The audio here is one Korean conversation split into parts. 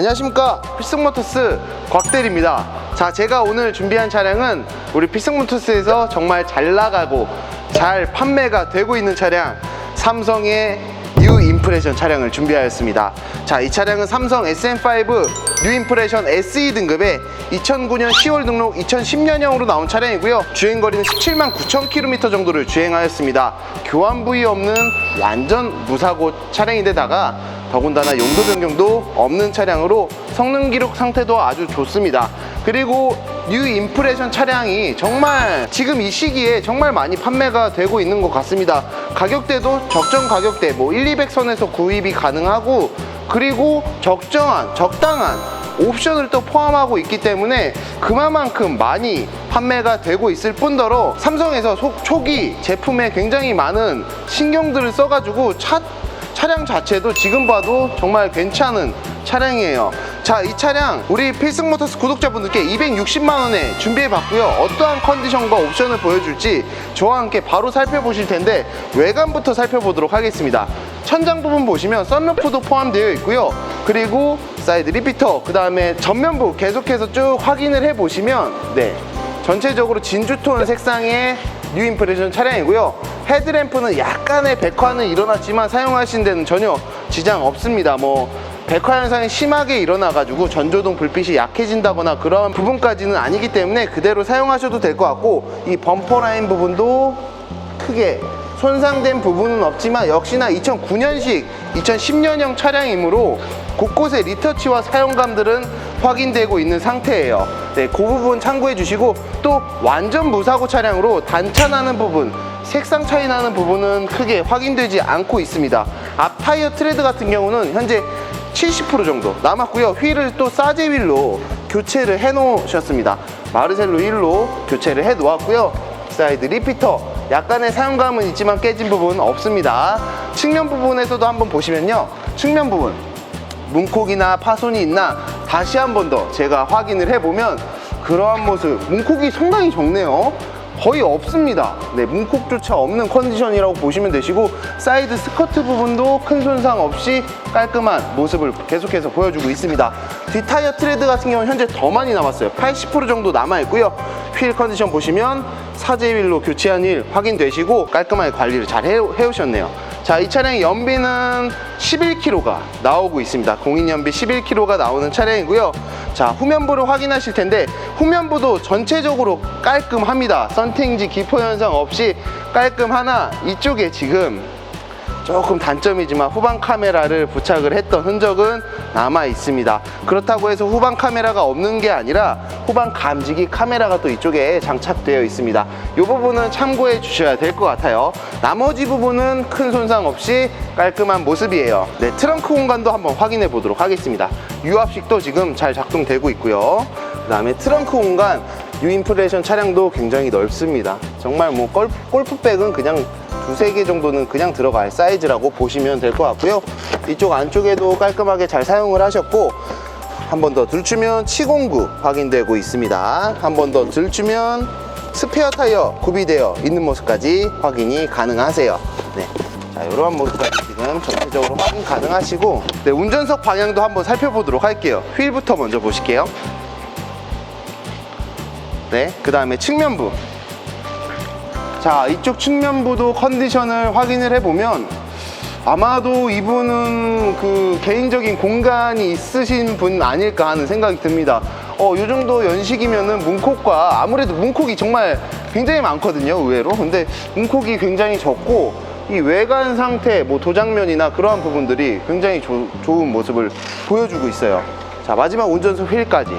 안녕하십니까? 필승모터스 곽대리입니다. 자 제가 오늘 준비한 차량은 우리 필승모터스에서 정말 잘 나가고 잘 판매가 되고 있는 차량 삼성의 뉴 인프레션 차량을 준비하였습니다. 자 이 차량은 삼성 SM5 뉴 인프레션 SE 등급의 2009년 10월 등록 2010년형으로 나온 차량이고요. 주행거리는 17만 9천 킬로미터 정도를 주행하였습니다. 교환 부위 없는 완전 무사고 차량인데다가 더군다나 용도 변경도 없는 차량으로 성능 기록 상태도 아주 좋습니다. 그리고 뉴 인프레션 차량이 정말 지금 이 시기에 정말 많이 판매가 되고 있는 것 같습니다. 가격대도 적정 가격대 뭐 1, 200선에서 구입이 가능하고 그리고 적정한 적당한 옵션을 또 포함하고 있기 때문에 그만큼 많이 판매가 되고 있을 뿐더러 삼성에서 속- 초기 제품에 굉장히 많은 신경들을 써가지고 차 차량 자체도 지금 봐도 정말 괜찮은 차량이에요. 자, 이 차량 우리 필승모터스 구독자분들께 260만 원에 준비해 봤고요. 어떠한 컨디션과 옵션을 보여줄지 저와 함께 바로 살펴보실 텐데 외관부터 살펴보도록 하겠습니다. 천장 부분 보시면 썬루프도 포함되어 있고요. 그리고 사이드 리피터, 그 다음에 전면부 계속해서 쭉 확인을 해 보시면 네. 전체적으로 진주톤 색상의 뉴 인프레션 차량이고요. 헤드램프는 약간의 백화는 일어났지만 사용하신 데는 전혀 지장 없습니다. 뭐 백화 현상이 심하게 일어나가지고 전조등 불빛이 약해진다거나 그런 부분까지는 아니기 때문에 그대로 사용하셔도 될 것 같고 이 범퍼 라인 부분도 크게 손상된 부분은 없지만 역시나 2009년식 2010년형 차량이므로 곳곳에 리터치와 사용감들은 확인되고 있는 상태예요. 네, 그 부분 참고해 주시고 또 완전 무사고 차량으로 단차 나는 부분, 색상 차이 나는 부분은 크게 확인되지 않고 있습니다. 앞 타이어 트레드 같은 경우는 현재 70% 정도 남았고요. 휠을 또 사제 휠로 교체를 해 놓으셨습니다. 마르셀로 휠로 교체를 해 놓았고요. 사이드 리피터 약간의 사용감은 있지만 깨진 부분은 없습니다. 측면 부분에서도 한번 보시면요. 측면 부분 문콕이나 파손이 있나 다시 한 번 더 제가 확인을 해보면 그러한 모습 문콕이 상당히 적네요. 거의 없습니다. 네 문콕조차 없는 컨디션이라고 보시면 되시고 사이드 스커트 부분도 큰 손상 없이 깔끔한 모습을 계속해서 보여주고 있습니다. 뒷타이어 트레드 같은 경우는 현재 더 많이 남았어요. 80% 정도 남아있고요. 휠 컨디션 보시면 사제 휠로 교체한 휠 확인되시고 깔끔하게 관리를 잘 해, 해오셨네요 자, 이 차량의 연비는 11km가 나오고 있습니다. 공인 연비 11km가 나오는 차량이고요. 자, 후면부를 확인하실 텐데 후면부도 전체적으로 깔끔합니다. 썬팅지 기포 현상 없이 깔끔하나 이쪽에 지금 조금 단점이지만 후방 카메라를 부착을 했던 흔적은 남아 있습니다. 그렇다고 해서 후방 카메라가 없는 게 아니라 후방 감지기 카메라가 또 이쪽에 장착되어 있습니다. 이 부분은 참고해 주셔야 될 것 같아요. 나머지 부분은 큰 손상 없이 깔끔한 모습이에요. 네, 트렁크 공간도 한번 확인해 보도록 하겠습니다. 유압식도 지금 잘 작동되고 있고요. 그 다음에 트렁크 공간 유인프레션 차량도 굉장히 넓습니다. 정말 뭐 골프, 골프백은 그냥 두세 개 정도는 그냥 들어갈 사이즈라고 보시면 될 것 같고요. 이쪽 안쪽에도 깔끔하게 잘 사용을 하셨고 한 번 더 들추면 치공구 확인되고 있습니다. 한 번 더 들추면 스페어 타이어 구비되어 있는 모습까지 확인이 가능하세요. 네. 자, 이러한 모습까지 지금 전체적으로 확인 가능하시고 네, 운전석 방향도 한번 살펴보도록 할게요. 휠부터 먼저 보실게요. 네, 그 다음에 측면부 자 이쪽 측면부도 컨디션을 확인을 해보면 아마도 이분은 그 개인적인 공간이 있으신 분 아닐까 하는 생각이 듭니다. 어, 이 정도 연식이면은 문콕과 아무래도 문콕이 정말 굉장히 많거든요 의외로. 근데 문콕이 굉장히 적고 이 외관 상태 뭐 도장면이나 그러한 부분들이 굉장히 조- 좋은 모습을 보여주고 있어요. 자 마지막 운전석 휠까지.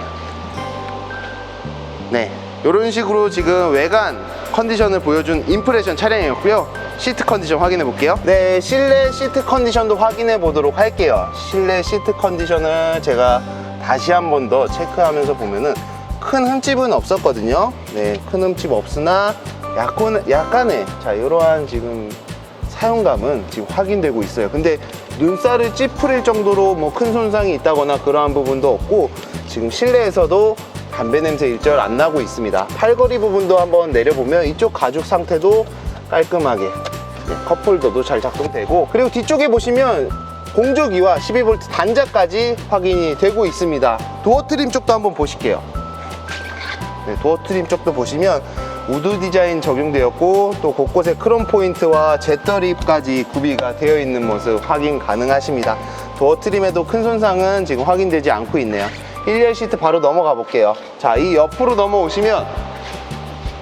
네, 이런 식으로 지금 외관 컨디션을 보여준 인프레션 차량이었고요. 시트 컨디션 확인해 볼게요. 네, 실내 시트 컨디션도 확인해 보도록 할게요. 실내 시트 컨디션을 제가 다시 한 번 더 체크하면서 보면은 큰 흠집은 없었거든요. 네, 큰 흠집 없으나 약간, 약간의 자 이러한 지금 사용감은 지금 확인되고 있어요. 근데 눈살을 찌푸릴 정도로 뭐 큰 손상이 있다거나 그러한 부분도 없고 지금 실내에서도 담배 냄새 일절 안 나고 있습니다. 팔걸이 부분도 한번 내려보면 이쪽 가죽 상태도 깔끔하게 네, 컵홀더도 잘 작동되고 그리고 뒤쪽에 보시면 공조기와 12V 단자까지 확인이 되고 있습니다. 도어 트림 쪽도 한번 보실게요. 네, 도어 트림 쪽도 보시면 우드 디자인 적용되었고 또 곳곳에 크롬 포인트와 제떨입까지 구비가 되어 있는 모습 확인 가능하십니다. 도어 트림에도 큰 손상은 지금 확인되지 않고 있네요. 1열 시트 바로 넘어가 볼게요. 자, 이 옆으로 넘어오시면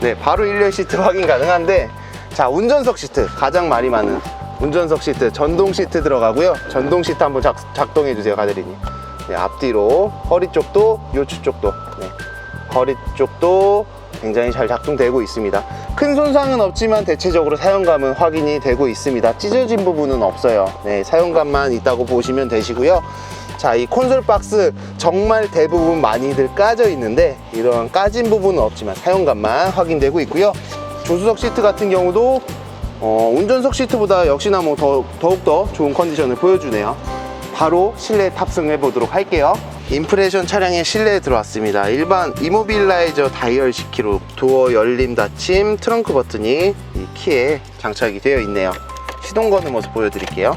네, 바로 1열 시트 확인 가능한데 자, 운전석 시트 가장 말이 많은 운전석 시트 전동 시트 들어가고요. 전동 시트 한번 작, 작동해 주세요, 가드리님. 네, 앞뒤로 허리 쪽도 요추 쪽도 네, 허리 쪽도 굉장히 잘 작동되고 있습니다. 큰 손상은 없지만 대체적으로 사용감은 확인이 되고 있습니다. 찢어진 부분은 없어요. 네, 사용감만 있다고 보시면 되시고요. 자, 이 콘솔 박스 정말 대부분 많이들 까져 있는데 이런 까진 부분은 없지만 사용감만 확인되고 있고요. 조수석 시트 같은 경우도 어, 운전석 시트보다 역시나 뭐 더, 더욱더 좋은 컨디션을 보여주네요. 바로 실내 탑승해 보도록 할게요. 인프레션 차량의 실내에 들어왔습니다. 일반 이모빌라이저 다이얼 10kg, 도어 열림 닫힘, 트렁크 버튼이 이 키에 장착이 되어 있네요. 시동 거는 모습 보여드릴게요.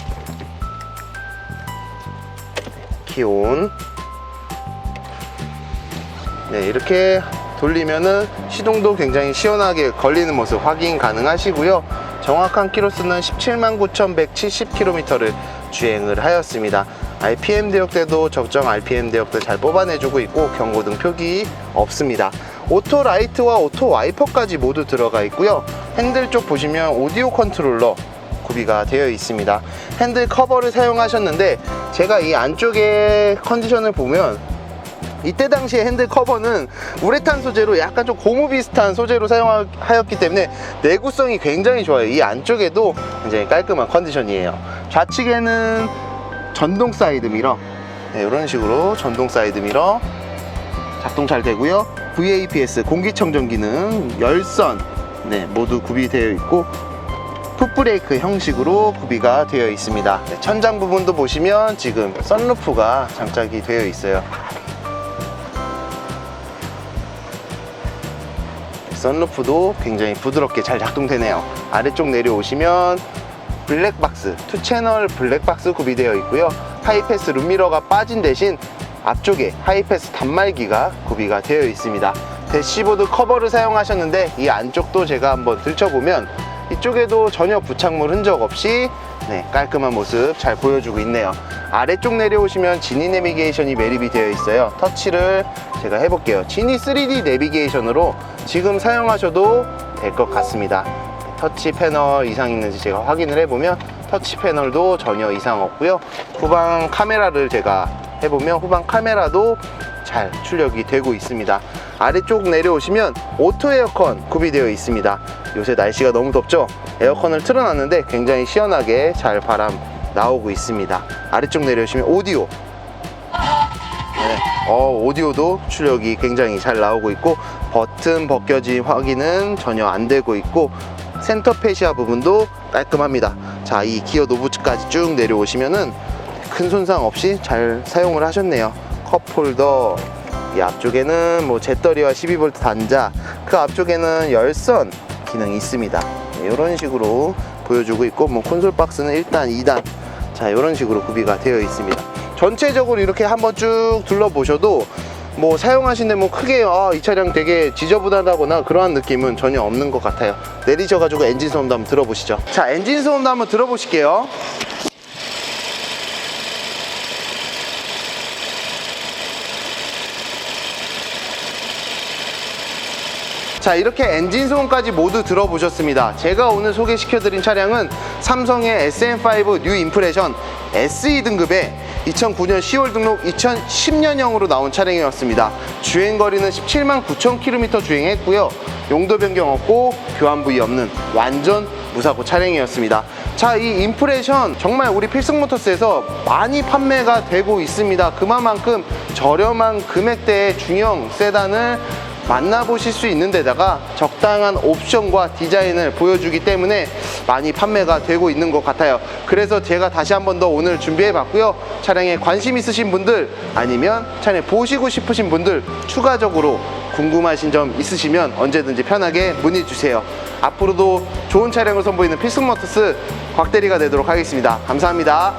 키온. 네, 이렇게 돌리면은 시동도 굉장히 시원하게 걸리는 모습 확인 가능하시고요. 정확한 키로수는 17만 9,170km를 주행을 하였습니다. RPM 대역대도 적정 RPM 대역대 잘 뽑아내주고 있고 경고등 표기 없습니다. 오토 라이트와 오토 와이퍼까지 모두 들어가 있고요. 핸들 쪽 보시면 오디오 컨트롤러 구비가 되어 있습니다. 핸들 커버를 사용하셨는데 제가 이 안쪽에 컨디션을 보면 이때 당시에 핸들 커버는 우레탄 소재로 약간 좀 고무 비슷한 소재로 사용하였기 때문에 내구성이 굉장히 좋아요. 이 안쪽에도 굉장히 깔끔한 컨디션이에요. 좌측에는 전동 사이드 미러 네, 이런 식으로 전동 사이드 미러 작동 잘 되고요. VAPS 공기청정 기능 열선 네, 모두 구비되어 있고 풋브레이크 형식으로 구비가 되어 있습니다. 네, 천장 부분도 보시면 지금 썬루프가 장착이 되어 있어요. 썬루프도 굉장히 부드럽게 잘 작동되네요. 아래쪽 내려오시면 블랙박스, 투 채널 블랙박스 구비되어 있고요. 하이패스 룸미러가 빠진 대신 앞쪽에 하이패스 단말기가 구비가 되어 있습니다. 대시보드 커버를 사용하셨는데 이 안쪽도 제가 한번 들춰보면 이쪽에도 전혀 부착물 흔적 없이 네, 깔끔한 모습 잘 보여주고 있네요. 아래쪽 내려오시면 지니 내비게이션이 매립이 되어 있어요. 터치를 제가 해볼게요. 지니 3D 내비게이션으로 지금 사용하셔도 될 것 같습니다. 터치 패널 이상 있는지 제가 확인을 해보면 터치 패널도 전혀 이상 없고요. 후방 카메라를 제가 해보면 후방 카메라도 잘 출력이 되고 있습니다. 아래쪽 내려오시면 오토 에어컨 구비되어 있습니다. 요새 날씨가 너무 덥죠? 에어컨을 틀어놨는데 굉장히 시원하게 잘 바람 나오고 있습니다. 아래쪽 내려오시면 오디오 네, 어, 오디오도 출력이 굉장히 잘 나오고 있고 버튼 벗겨짐 확인은 전혀 안 되고 있고 센터 페시아 부분도 깔끔합니다. 자, 이 기어 노브츠까지 쭉 내려오시면은 큰 손상 없이 잘 사용을 하셨네요. 컵홀더 이 앞쪽에는 뭐 제떨이와 12V 단자 그 앞쪽에는 열선 기능이 있습니다. 네, 이런 식으로 보여주고 있고 뭐 콘솔 박스는 1단, 2단 자 이런 식으로 구비가 되어 있습니다. 전체적으로 이렇게 한번 쭉 둘러보셔도 뭐 사용하시는데 뭐 크게 아, 이 차량 되게 지저분하다거나 그러한 느낌은 전혀 없는 것 같아요. 내리셔가지고 엔진 소음도 한번 들어보시죠. 자 엔진 소음도 한번 들어보실게요. 자 이렇게 엔진 소음까지 모두 들어보셨습니다. 제가 오늘 소개시켜드린 차량은 삼성의 SM5 뉴 임프레션 SE 등급의 2009년 10월 등록 2010년형으로 나온 차량이었습니다. 주행거리는 17만 9천 킬로미터 주행했고요. 용도 변경 없고 교환 부위 없는 완전 무사고 차량이었습니다. 자이 임프레션 정말 우리 필승모터스에서 많이 판매가 되고 있습니다. 그만큼 저렴한 금액대의 중형 세단을 만나보실 수 있는 데다가 적당한 옵션과 디자인을 보여주기 때문에 많이 판매가 되고 있는 것 같아요. 그래서 제가 다시 한 번 더 오늘 준비해 봤고요. 차량에 관심 있으신 분들 아니면 차량 보시고 싶으신 분들 추가적으로 궁금하신 점 있으시면 언제든지 편하게 문의 주세요. 앞으로도 좋은 차량을 선보이는 필승모터스 곽대리가 되도록 하겠습니다. 감사합니다